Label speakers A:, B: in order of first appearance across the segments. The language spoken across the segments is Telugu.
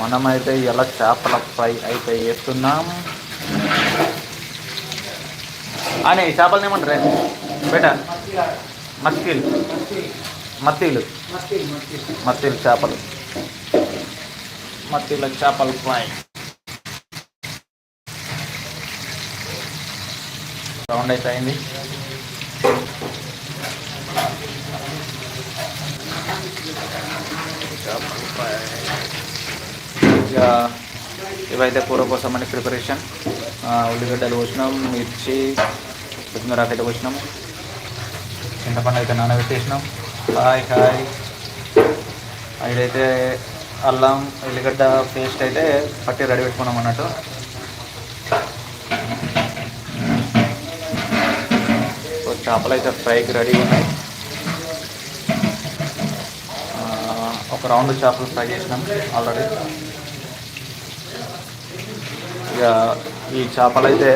A: మనమైతే ఇలా చేపల ఫ్రై అయితే వేస్తున్నాం అని చేపలు ఏమంటారు? బెటర్ మత్తిలు. మత్తిలు. మత్తిలు చేపలు. మత్తిల చేపల ఫ్రై. రౌండ్ అయితే అయింది ఇక ఇవైతే కూర కోసం అని ప్రిపరేషన్ ఉల్లిగడ్డలు పోసినాం మిర్చి కొత్తిమీర అయితే పోసినాం చింతపండు అయితే నానబెట్టేసినాం హాయ్ హాయ్ ఇదైతే అల్లం ఉల్లిగడ్డ పేస్ట్ అయితే పట్టి రెడీ పెట్టుకున్నాం అన్నట్టు. చేపలు అయితే ఫ్రైకి రెడీ ఉన్నాయి. ఒక రౌండ్ చేపలు ఫ్రై చేసినాం ఆల్రెడీ. ఇక ఈ చేపలు అయితే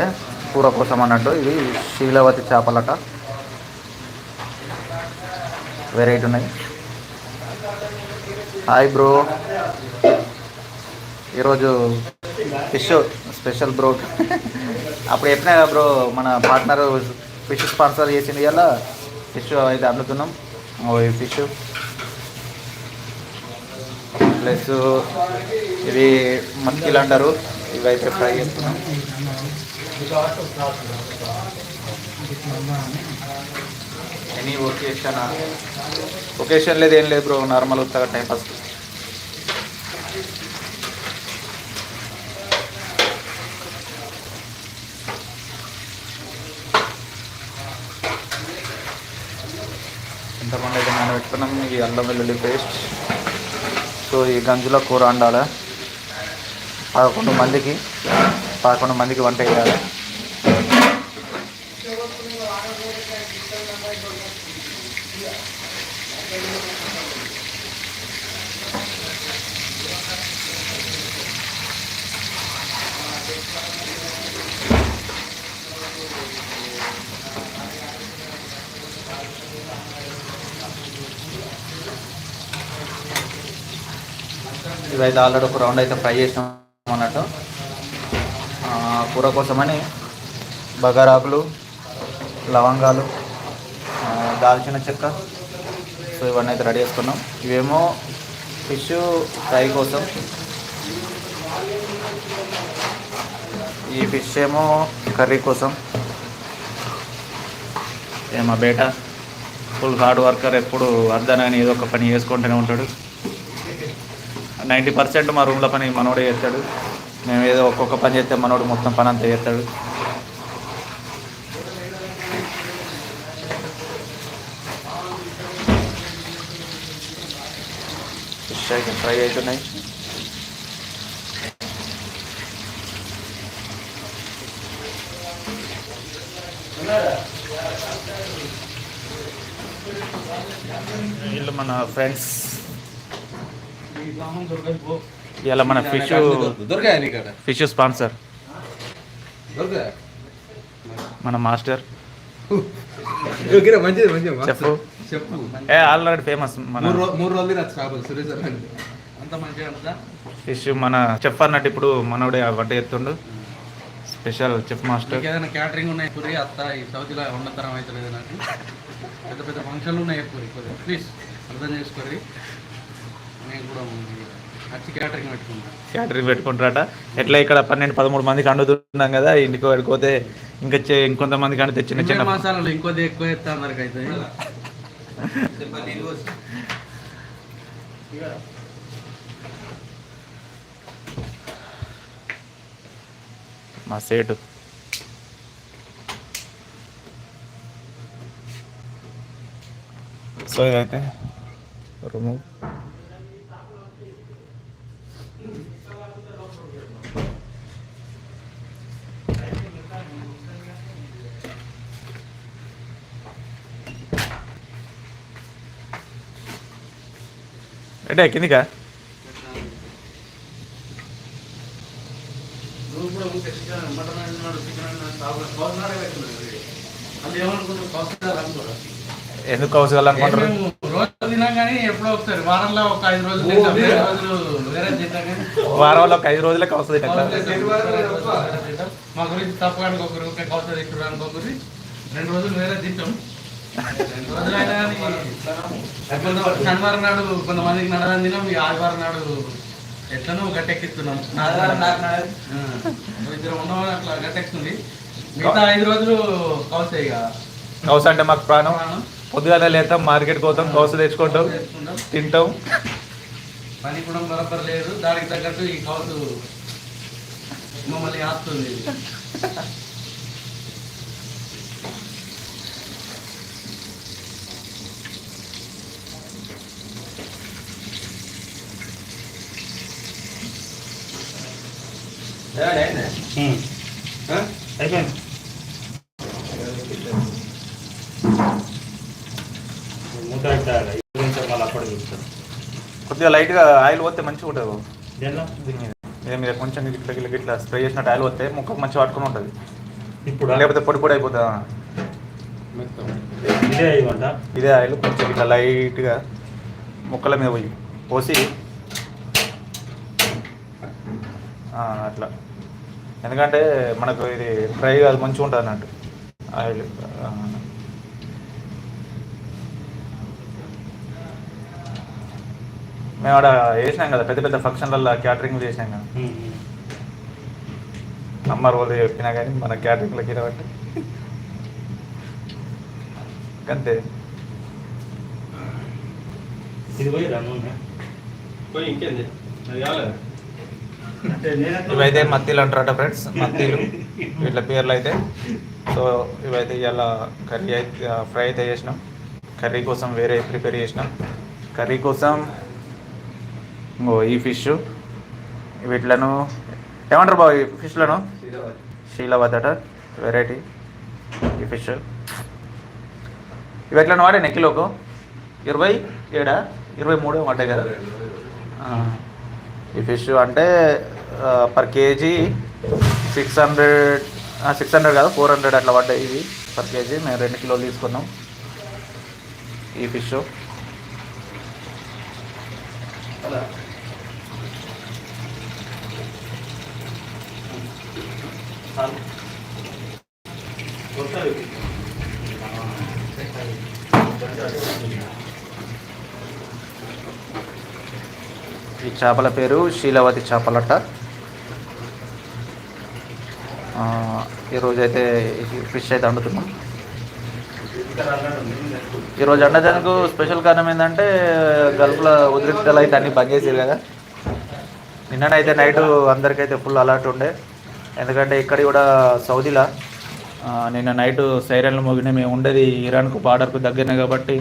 A: కూర కోసం అన్నట్టు ఇవి శీలవతి చేపలట. వెరైటీ ఉన్నాయి. హాయ్ బ్రో ఈరోజు ఫిష్ స్పెషల్ బ్రో. అప్పుడు చెప్పినా కదా బ్రో మన పార్ట్నర్ ఫిష్ స్పాన్సర్ చేసింది ఇలా ఫిష్ అయితే అందుతున్నాం ఓ ఈ ఫిష్. ప్లస్ ఇది మస్కిల్ అంటారు. ఇవైతే ఫ్రై చేస్తున్నాం. ఎనీ ఒకేషన్ ఒకేషన్ లేదు ఏం లేదు బ్రో నార్మల్ వస్తా టైం పాస్ ఇంతమంది అయితే మనం పెట్టుకున్నాం ఈ అల్లం వెల్లుల్లి పేస్ట్ సో ఈ గంజులో కూర వండాలి. పదకొండు మందికి పదకొండు మందికి వంట వేయాలి ఇవైతే ఆల్రెడీ ఒక రౌండ్ అయితే ఫ్రై చేసినాం. అన్నట్టు. కూర కోసమని బగారాకులు లవంగాలు దాల్చిన చెక్క. సో ఇవన్నీ అయితే రెడీ చేసుకున్నాం. ఇవేమో ఫిష్ ఫ్రై కోసం. ఈ ఫిష్ ఏమో కర్రీ కోసం. ఏ మా బేట. ఫుల్ హార్డ్ వర్కర్ ఎప్పుడు అర్థనని ఏదో ఒక పని చేసుకుంటూనే ఉంటాడు. నైంటీ పర్సెంట్ మా రూమ్లో పని మనోడే చేస్తాడు. మేము ఏదో ఒక్కొక్క పని చేస్తే మనోడు మొత్తం పని అంతా చేస్తాడు. ఫిష్ ఫ్రై అవుతున్నాయి వీళ్ళు మన ఫ్రెండ్స్ ఇలా మన ఫిష్ ఫిష్ స్పాన్సర్. మన మాస్టర్. చెప్పు.
B: చెప్పు.
A: ఏ ఆల్రెడీ ఫేమస్ మన ఫిష్ మన చెఫ్ అన్నట్టు ఇప్పుడు మనోడే వంట చేస్తుండు. Special chef master.
B: ఏదైనా క్యాటరింగ్ ఉన్నాయి పూరి అత్త ఈ సౌదీలో ఉండతరం అవుతలేదు నాకు. పెద్ద పెద్ద ఫంక్షన్లు ఉన్నాయి పూరి ప్లీజ్ అర్థం చేసుకోరి క్యాటరింగ్
A: పెట్టుకుంటారట. ఎట్లా ఇక్కడ పన్నెండు పదమూడు మందికి అండుతున్నాం కదా ఇంటికి వెళ్ళిపోతే ఇంకా ఇంకొంతమందికి అంటే చిన్న
B: చిన్న మసాలాలు ఇంకొద్ది ఎక్కువ
A: మా సేటు. సో ఇదైతే రూము.
B: కౌసనాలు అనుకోరా
A: ఎందుకు కౌసు అనుకుంటారు?
B: మేము రోజు తినాం కానీ ఎప్పుడో ఒకసారి. వారంలో ఒక ఐదు రోజులు రోజులు వేరే
A: వారంలో ఒక ఐదు రోజులకు వస్తుంది.
B: మా గురించి తప్పగా అనుకోకరు ఊరికే కౌసు తింటారు అనుకోకరి రెండు రోజులు వేరే తింటాం. శనివారం నాడు కొంతమందికి నడదని తినాం ఈ ఆదివారం నాడు ఎట్లనో గట్టెక్కిస్తున్నాం. ఇద్దరు ఉన్నవాళ్ళు అట్లా గట్టెక్కుతుంది. మిగతా ఐదు రోజులు కౌసే ఇక?
A: కౌసు అంటే మాకు ప్రాణం. పొద్దుగానే లేతాం మార్కెట్కి పోతాం కౌసు తెచ్చుకుంటాం
B: తెచ్చుకుంటాం.
A: తింటాం.
B: పని కూడా బరబర్ లేదు. దానికి తగ్గట్టు ఈ కౌసు మమ్మల్ని ఆస్తుంది
C: అయిపోయింది.
A: కొద్దిగా లైట్గా ఆయిల్ పోతే మంచిగా ఉంటుంది బాబు. దీని మీద. కొంచెం ఇట్లా ఇట్లా స్ప్రే చేసినట్టు ఆయిల్ పోతే ముక్కకు మంచిగా పట్టుకుని ఉంటుంది.
C: ఇప్పుడు?
A: లేకపోతే పొడి పొడి అయిపోతుందా
C: ఇదే
A: ఇదే ఆయిల్ కొంచెం ఇట్లా లైట్గా ముక్కల మీద పోయి పోసి అట్లా. ఎందుకంటే మనకు ఇది ఫ్రై కాదు మంచిగా ఉంటుంది అన్నట్టు. ఆయిల్. మేము ఆడ వేసినాం కదా పెద్ద పెద్ద ఫంక్షన్లలో క్యాటరింగ్ చేసినాం కదా. అమ్మ రోజు చెప్పినా కానీ మన క్యాటరింగ్లకి కాబట్టి అంతే.
C: ఇది పోయి నూనె
D: పోయి ఇంకేంది? అది కాలేదు
A: ఇవైతే మత్తీలు అంటారట ఫ్రెండ్స్ మత్తీలు. వీళ్ళ పేర్లు అయితే. సో ఇవైతే ఇలా కర్రీ అయితే ఫ్రై అయితే చేసినాం. కర్రీ కోసం వేరే ప్రిపేర్ చేసినాం. కర్రీ కోసం ఈ ఫిష్ వీటిలను ఏమంటారు బాబు ఈ ఫిష్లను శీలవత్ వెరైటీ ఈ ఫిష్ ఇవి ఎట్లా వాడే నెక్కిలోకు ఇరవై ఏడా? ఇరవై మూడు వాడే కదా? ఈ ఫిష్ అంటే per kg six hundred six hundred కాదు ఫోర్ హండ్రెడ్ అట్లా పడ్డాయి ఇది పర్ కేజీ మేము రెండు కిలోలు తీసుకున్నాం ఈ ఫిష్ ఈ చేపల పేరు శీలవతి చేపలట ఈరోజు అయితే ఫిష్ అయితే వండుతున్నాం. ఈరోజు వండడానికి స్పెషల్ కారణం ఏంటంటే గల్ఫ్లో ఉద్రిక్తలు అయితే అన్నీ బంద్ చేసారు కదా. నిన్ననైతే నైట్ అందరికైతే ఫుల్ అలర్ట్ ఉండే. ఎందుకంటే ఇక్కడ కూడా సౌదీలో నిన్న నైట్ సైరన్లు మోగినాయి. మేము ఉండేది ఇరాన్కు బార్డర్కు దగ్గరనే కాబట్టి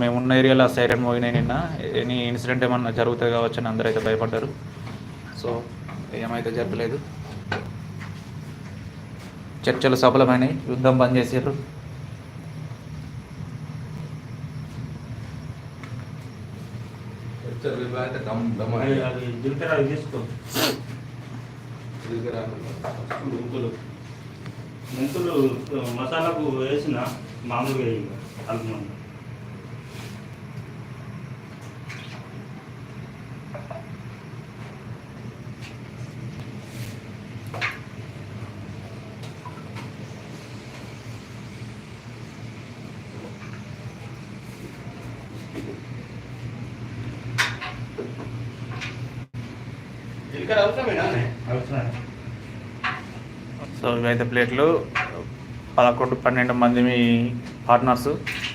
A: మేము ఉన్న ఏరియాలో సైరన్ మోగినాయి నిన్న. ఎనీ ఇన్సిడెంట్ ఏమన్నా జరుగుతుంది కావచ్చు అని అందరూ అయితే భయపడ్డారు. సో ఏమైతే జరగలేదు. చర్చలు సఫలమైనవి. యుద్ధం బంద్ చేసారు.
D: దమ్ దమ్
C: అది అది జీలకర్ర అవి తీసుకో మెంతులు మసాలాకు వేసిన మామూలుగా వేయి
D: అవసరమేనా?
A: సో ఇవైతే ప్లేట్లు. పదకొండు పన్నెండు మంది మీ పార్ట్నర్స్.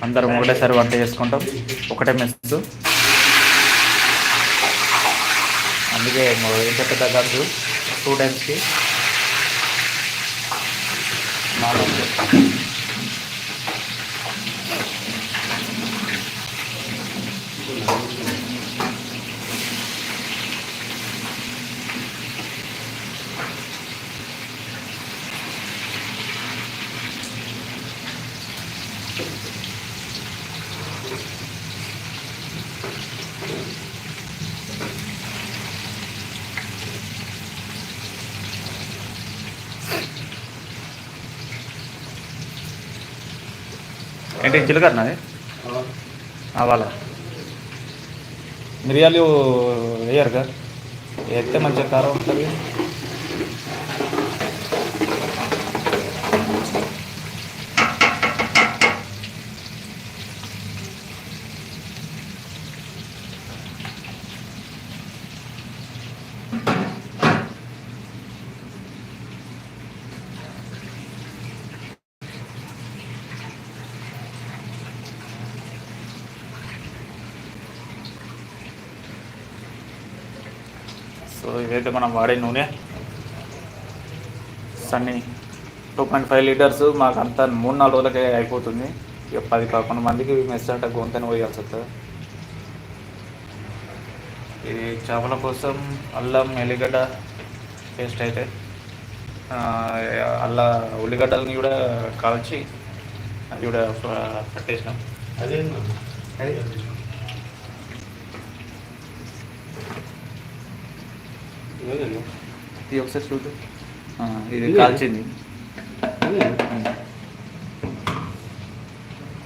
A: అందరం ఒకటేసారి వంట చేసుకుంటాం. ఒకటే మెస్ అందుకే ఎంత పెద్ద ఖర్చు టూ టైమ్స్కి. ఏంటి? చిలకరనాది ఆవాల మిరియాలు వేయరు కదా వేస్తే మంచిగా కారం ఉంటుంది. సో ఇదైతే మనం వాడే నూనె. Sunny two point five litres మాకు అంతా మూడు నాలుగు రోజులకే అయిపోతుంది. ఇక పది పదకొండు మందికి మెస్ అంటే గొంతని పోయాల్సి వస్తుంది. ఇది చేపల కోసం అల్లం ఎల్లిగడ్డ పేస్ట్ అయితే అల్ల ఉల్లిగడ్డలని కూడా కాల్చి అది కూడా పట్టేసినాం.
C: అదే
A: ఇది ఒకసారి ఆ, ఇది కాల్చింది.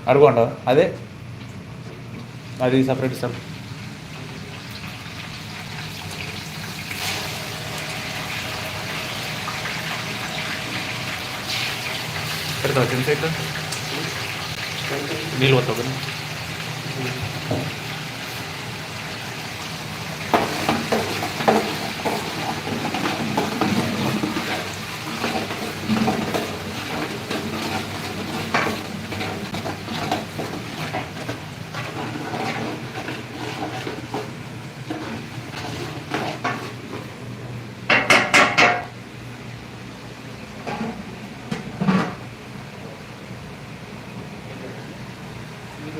A: అడుగుండ అదే. అది సపరేట్ సార్ పెడతావు? చిన్న సైట్లో నీళ్ళు పోతావు కదా.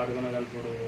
C: అది ఉంటుంది